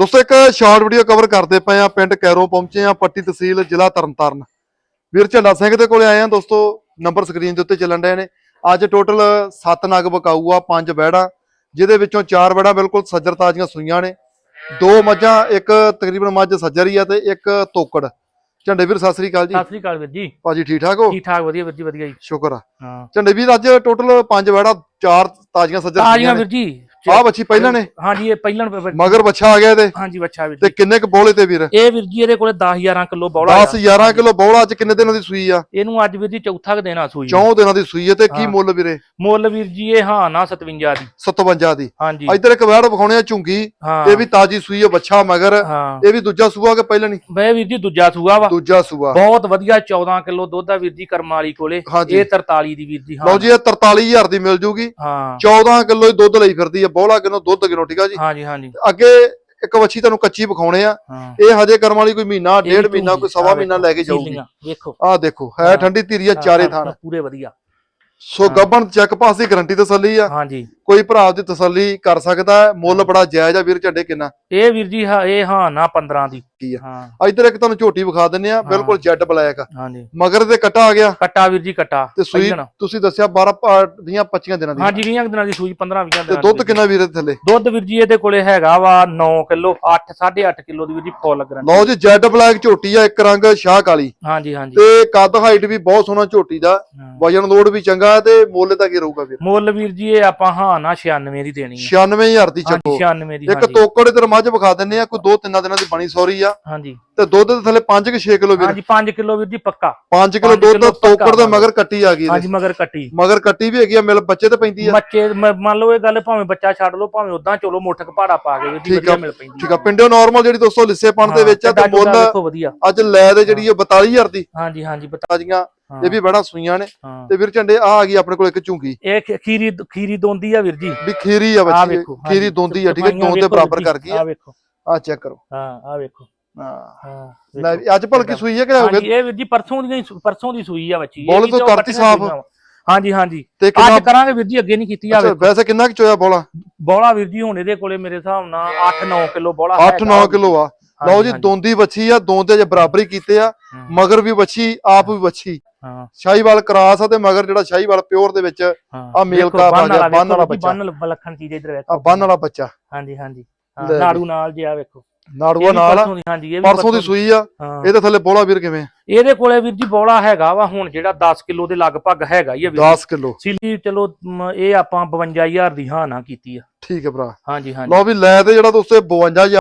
ਦੋਸਤੋ ਇੱਕ short video cover ਕਰਦੇ ਪਏ ਆ ਪਿੰਡ ਕੈਰੋ ਪਹੁੰਚੇ ਆ ਪੱਟੀ ਤਹਿਸੀਲ ਜ਼ਿਲ੍ਹਾ ਤਰਨਤਾਰਨ। ਵੀਰ ਝੰਡਾ ਸਿੰਘ ਦੇ ਕੋਲੇ ਆਏ ਆ ਦੋਸਤੋ ਨੰਬਰ ਸਕਰੀਨ ਦੇ ਉੱਤੇ ਚੱਲਣ ਡਏ ਨੇ। ਅੱਜ ਟੋਟਲ 7 ਨਗ ਬਕਾਊ ਆ 5 ਬੈੜਾਂ ਜਿਹਦੇ ਵਿੱਚੋਂ 4 ਬੈੜਾਂ ਬਿਲਕੁਲ ਸੱਜਰ ਤਾਜ਼ੀਆਂ ਸੂਈਆਂ ਨੇ। ਦੋ ਮੱਝਾਂ ਇੱਕ ਤਕਰੀਬਨ ਮੱਝ ਸੱਜਰੀ ਆ ਤੇ ਇੱਕ ਤੋਕੜ। ਝੰਡੇ ਵੀਰ ਸਤਿ ਸ੍ਰੀ ਅਕਾਲ ਜੀ। ਸਤਿ ਸ੍ਰੀ ਅਕਾਲ ਵੀਰ ਜੀ। ਭਾਜੀ ਠੀਕ ਠਾਕ ਹੋ? ਠੀਕ ਠਾਕ ਵਧੀਆ ਵੀਰ ਜੀ ਵਧੀਆ ਜੀ। ਸ਼ੁਕਰ ਆ। ਹਾਂ। ਝੰਡੇ ਵੀਰ ਅੱਜ ਟੋਟਲ 5 ਬੈੜਾਂ 4 ਤਾਜ਼ੀਆਂ ਸੱਜਰ ਤਾਜ਼ੀਆਂ ਵੀਰ ਜੀ। ਆਹ ਬੱਚੀ ਪਹਿਲਾਂ ਨੇ? ਹਾਂਜੀ ਇਹ ਪਹਿਲਾਂ ਮਗਰ ਬੱਚਾ ਆ ਗਿਆ ਇਹਦੇ? ਹਾਂਜੀ ਬੱਚਾ ਵੀਰ ਤੇ ਕਿੰਨੇ ਕ ਬੋਲੇ ਤੇ ਵੀਰ? ਇਹ ਵੀਰ ਜੀ ਇਹਦੇ ਕੋਲੇ 10 11 ਕਿਲੋ ਬੌਲਾ 10 11 ਕਿਲੋ ਬੋਲਾ ਅੱਜ ਕਿੰਨੇ ਦਿਨਾਂ ਦੀ ਸੂਈ ਆ? ਇਹਨੂੰ ਅੱਜ ਵੀਰ ਜੀ ਚੌਥਾ ਕੁ ਦੇਣਾ ਸੂਈ ਚੌਂ ਦਿਨਾਂ ਦੀ ਸੂਈ ਹੈ ਤੇ ਕੀ। ਮੁੱਲ ਵੀਰੇ? ਮੁੱਲ ਵੀਰ ਜੀ ਇਹ ਹਾਂ ਨਾ 57 ਦੀ। 57 ਦੀ। ਹਾਂਜੀ। ਇੱਧਰ ਇੱਕ ਵੈੜ ਵਿਖਾਉਣੇ ਆ ਝੁੰਗੀ। ਹਾਂ। ਇਹ ਵੀ ਤਾਜੀ ਸੂਈ ਹੈ ਬੱਚਾ ਮਗਰ। ਇਹ ਵੀ ਦੂਜਾ ਸੂਆ ਕਿ ਪਹਿਲਾਂ ਨਹੀਂ? ਵੇ ਵੀਰ ਜੀ ਦੂਜਾ ਸੂਆ ਵਾ। ਦੂਜਾ ਸੂਆ। ਬਹੁਤ ਵਧੀਆ 14 ਕਿਲੋ ਦੁੱਧ ਆ ਵੀਰ ਜੀ ਕਰਮ ਵਾਲੀ ਕੋਲੇ। ਇਹ 43 ਦੀ ਵੀਰ ਜੀ ਹਾਂ। ਲਓ ਜੀ ਇਹ 43000 ਦੀ ਮਿਲ ਜੂਗੀ। ਹਾਂ। 14 ਕਿਲੋ ਹੀ ਦੁੱਧ ਲਈ ਫਿਰਦੀ ਹੈ ਬੋਲਾ ਕਿਲੋ ਦੁੱਧ ਕਿਲੋ ਠੀਕ ਆ ਜੀ? ਹਾਂਜੀ ਹਾਂਜੀ। ਅੱਗੇ ਇੱਕ ਵੱਛੀ ਤੁਹਾਨੂੰ ਕੱਚੀ ਵਿਖਾਉਣੇ ਆ। ਇਹ ਹਜੇ ਕਰਮ ਵਾਲੀ ਕੋਈ ਮਹੀਨਾ ਡੇਢ ਮਹੀਨਾ ਕੋਈ ਸਵਾ ਮਹੀਨਾ ਲੈ ਕੇ ਜਾਊਗੀ। ਵੇਖੋ ਆਹ ਦੇਖੋ ਹੈ। ਠੰਡੀ ਧੀਰੀ ਆ ਹਾਂ, ਚਾਰੇ ਥਾਣ ਪੂਰੇ ਵਧੀਆ। ਸੋ। ਗੱਬਣ ਚੈੱਕ ਪਾਸ ਦੀ ਗਰੰਟੀ ਤਸੱਲੀ ਆ। ਹਾਂਜੀ। ਕੋਈ ਭਰਾ ਦੀ ਤਸੱਲੀ ਕਰ ਸਕਦਾ ਹੈ? ਮੁੱਲ ਬੜਾ ਜਾਇਜ਼ ਆ ਵੀਰ ਝੰਡੇ ਕਿੰਨਾ? ਇਹ ਵੀਰ ਜੀ ਹਾਂ ਇਹ ਹਾਂ ਨਾ 15 ਦੀ। ਕੀ ਆ? ਹਾਂ। ਇੱਧਰ ਇੱਕ ਤੁਹਾਨੂੰ ਝੋਟੀ ਵਿਖਾ ਦਿੰਨੇ ਆ ਬਿਲਕੁਲ ਜੈਡ ਬਲੈਕ ਹਾਂਜੀ। ਮਗਰ ਦੇ ਕੱਟਾ ਆ ਗਿਆ। ਕੱਟਾ ਵੀਰ ਜੀ ਕੱਟਾ। ਤੇ ਸੂਈ। ਤੁਸੀਂ ਦੱਸਿਆ 12 ਪਾ- ਦੀਆਂ 25 ਦਿਨਾਂ ਦੀ। ਹਾਂਜੀ 20 ਦਿਨਾਂ ਦੀ ਸੂਈ 15 20 ਤੇ ਦਿਨਾਂ ਦੁੱਧ ਦੀ। ਕਿੰਨਾ ਵੀਰੇ ਥੱਲੇ? ਦੁੱਧ ਵੀਰ ਜੀ ਇਹਦੇ ਕੋਲੇ ਹੈਗਾ ਵਾ 9 ਕਿਲੋ 8 8.5 ਕਿਲੋ ਦੀ ਵੀਰ ਜੀ ਫੁੱਲ ਗਰੰਟੀ। ਲਓ ਜੀ ਜੈਡ ਬਲੈਕ ਝੋਟੀ ਆ ਇੱਕ ਰੰਗ ਸ਼ਾਹ ਕਾਲੀ। ਹਾਂਜੀ ਹਾਂਜੀ। ਤੇ ਕੱਦ ਹਾਈਟ ਵੀ ਬਹੁਤ ਸੋਹਣਾ ਝੋਟੀ ਦਾ। ਵਜਨ ਲੋਡ ਵੀ ਚੰਗਾ ਤੇ ਮੁੱਲ ਤਾਂ ਕੀ ਰਹੂਗਾ ਵੀਰ? ਮੁੱਲ ਵੀਰ ਜੀ ਇਹ ਆਪਾਂ ਹਾਂ ਨਾ 96 ਦੀ ਦੇਣੀ ਹੈ 96000 ਦੀ ਚੱਕੋ ਹਾਂਜੀ 96 ਦੀ ਇੱਕ ਹਾਂਜੀ। ਤੋਕੜ ਤੇ ਮੱਝ ਵਿਖਾ ਦਿੰਨੇ ਆ ਕੋਈ 2-3 ਦਿਨਾਂ ਦੀ ਬਣੀ ਸੌਰੀ ਆ। ਹਾਂਜੀ। ਤੇ ਦੁੱਧ ਦੇ ਥੱਲੇ 5 ਕਿ 6 ਕਿਲੋ ਵੀਰ? ਹਾਂਜੀ 5 ਕਿਲੋ ਵੀਰ ਜੀ ਪੱਕਾ। 5 ਕਿਲੋ ਪੰਜ ਦੁੱਧ ਕਿੱਲੋ ਪੱਕਾ ਤੋਕੜ ਦੇ ਮਗਰ ਕੱਟੀ ਆ ਗਈ ਇਹਦੇ। ਹਾਂਜੀ ਮਗਰ ਕੱਟੀ। ਮਗਰ ਕੱਟੀ ਵੀ ਹੈਗੀ ਆ ਮਿਲ ਬੱਚੇ ਤੇ ਪੈਂਦੀ ਆ। ਬੱਚੇ ਮ- ਮੰਨ ਲਓ ਇਹ ਗੱਲ ਭਾਵੇਂ ਬੱਚਾ ਛੱਡ ਲਓ ਭਾਵੇਂ ਉਦਾਂ ਚਲੋ ਮੁੱਠ ਕਪਾੜਾ ਪਾ ਕੇ ਵੀਰ ਜੀ ਠੀਕ ਵਧੀਆ ਆ, ਮਿਲ ਪੈਂਦੀ ਠੀਕ ਆ ਪਿੰਡੋਂ ਨਾਰਮਲ ਜਿਹੜੀ ਦੋਸਤੋ ਲਿੱਸੇ ਪਣ ਦੇ ਵਿੱਚ ਆ ਤੇ ਮੁੱਲ ਦੇਖੋ ਵਧੀਆ। ਅੱਜ ਲੈ ਦੇ ਜਿਹੜੀ ਉਹ 42000 ਦੀ। ਹਾਂਜੀ ਹਾਂਜੀ ਬਤਾ ਤਾਜ਼ੀਆਂ ਇਹ ਵੀ ਬੜਾ ਸੂਈਆਂ ਨੇ। ਹਾਂ। ਤੇ ਵੀਰ ਝੰਡੇ ਆ ਆ ਗਈ ਆਪਣੇ ਕੋਲ ਇੱਕ ਝੁੰਗੀ। ਇਹ ਖੀਰੀ ਖੀਰੀ ਦੋਂਦੀ ਆ ਵੀਰ ਜੀ। ਵੀ ਖੀਰੀ ਆ ਬੱਚੀ ਖੀਰੀ ਦੋਂਦੀ ਆ ਠੀਕ ਹੈ ਦੋ ਦੇ ਬਰਾਬਰ ਕਰ ਗਈ ਆ। ਵੇਖੋ। ਆ ਚੈੱਕ ਕਰੋ। ਹਾਂ ਆ ਵੇਖੋ। ਹਾਂ। ਹਾਂ ਲੈ ਅੱਜ ਭਲਕੀ ਸੂਈ ਹੈ ਕਿ ਹੋ ਗਿਆ ਇਹ ਵੀਰ ਜੀ ਪਰਸੋਂ ਦੀ ਪਰਸੋਂ ਦੀ ਸੂਈ ਆ ਬੱਚੀ। ਬੋਲ ਤੋਂ ਕਰਤੀ ਸਾਫ਼। ਹਾਂਜੀ ਹਾਂਜੀ। ਅੱਜ ਕਰਾਂਗੇ ਵੀਰ ਜੀ ਅੱਗੇ ਨਹੀਂ ਕੀਤੀ ਆ ਵੈਸੇ ਕਿੰਨਾ ਕਿ ਚੋਇਆ ਬੋਲਾ? ਬੋਲਾ ਵੀਰ ਜੀ ਹੁਣ ਇਹਦੇ ਕੋਲੇ ਮੇਰੇ ਹਿਸਾਬ ਨਾਲ 8-9 ਕਿਲੋ ਬੋਲਾ 8-9 ਕਿਲੋ ਆ। ਲਓ ਜੀ ਦੋਂਦੀ ਬੱਚੀ ਆ ਦੋਂਦੇ ਜੇ ਬਰਾਬਰੀ ਕੀਤੇ ਆ ਮਗਰ ਵੀ ਬੱਚੀ ਆਪ ਵੀ ਬੱਚੀ। ਹਾਂ। ਸ਼ਾਹੀਵਾਲ ਕਰਾਸ ਆ ਤੇ ਮਗਰ ਜਿਹੜਾ ਸ਼ਾਹੀਵਾਲ ਪਿਓਰ ਦੇ ਵਿੱਚ ਆਹ ਮੇਲ ਕਾਪ ਆ ਬੰਨ ਗਿਆ, ਵਾਲਾ ਬੰਨ ਵਾਲਾ ਵੇਖੋ ਜੀ, ਬੱਚਾ। ਬੰਨ ਵਿਲੱਖਣ ਚੀਜ਼ ਇਧਰ ਆ ਵੇਖੋ ਬੰਨ ਵਾਲਾ ਬੱਚਾ। ਹਾਂਜੀ ਹਾਂਜੀ। ਜੀ। ਨਾੜੂ ਨਾਲ ਜਿਆ ਵੇਖੋ। ਨਾੜੂਆ ਨਾਲ ਆ। ਹਾਂਜੀ ਇਹ ਪਰਸੋਂ ਦੀ ਸੂਈ ਆ। ਇਹਦੇ ਥੱਲੇ ਬੋਲਾ ਵੀਰ ਕਿਵੇਂ? ਇਹਦੇ ਕੋਲੇ ਵੀਰ ਜੀ ਬੋਲਾ ਹੈਗਾ ਵਾ ਹੁਣ ਜਿਹੜਾ 10 ਕਿਲੋ ਦੇ ਲਗਭਗ ਹੈਗਾ ਹੀ ਆ ਵੀਰ 10 ਕਿਲੋ। ਸਿੱਲੀ ਚਲੋ ਇਹ ਆਪਾਂ 52000 ਦੀ ਹਾਂ ਨਾ ਕੀਤੀ ਆ। ਠੀਕ ਹੈ ਭਰਾ। ਹਾਂਜੀ ਹਾਂਜੀ। ਲਓ ਵੀ ਲੈ ਤੇ ਜਿਹੜਾ ਦੋਸਤੋ 52000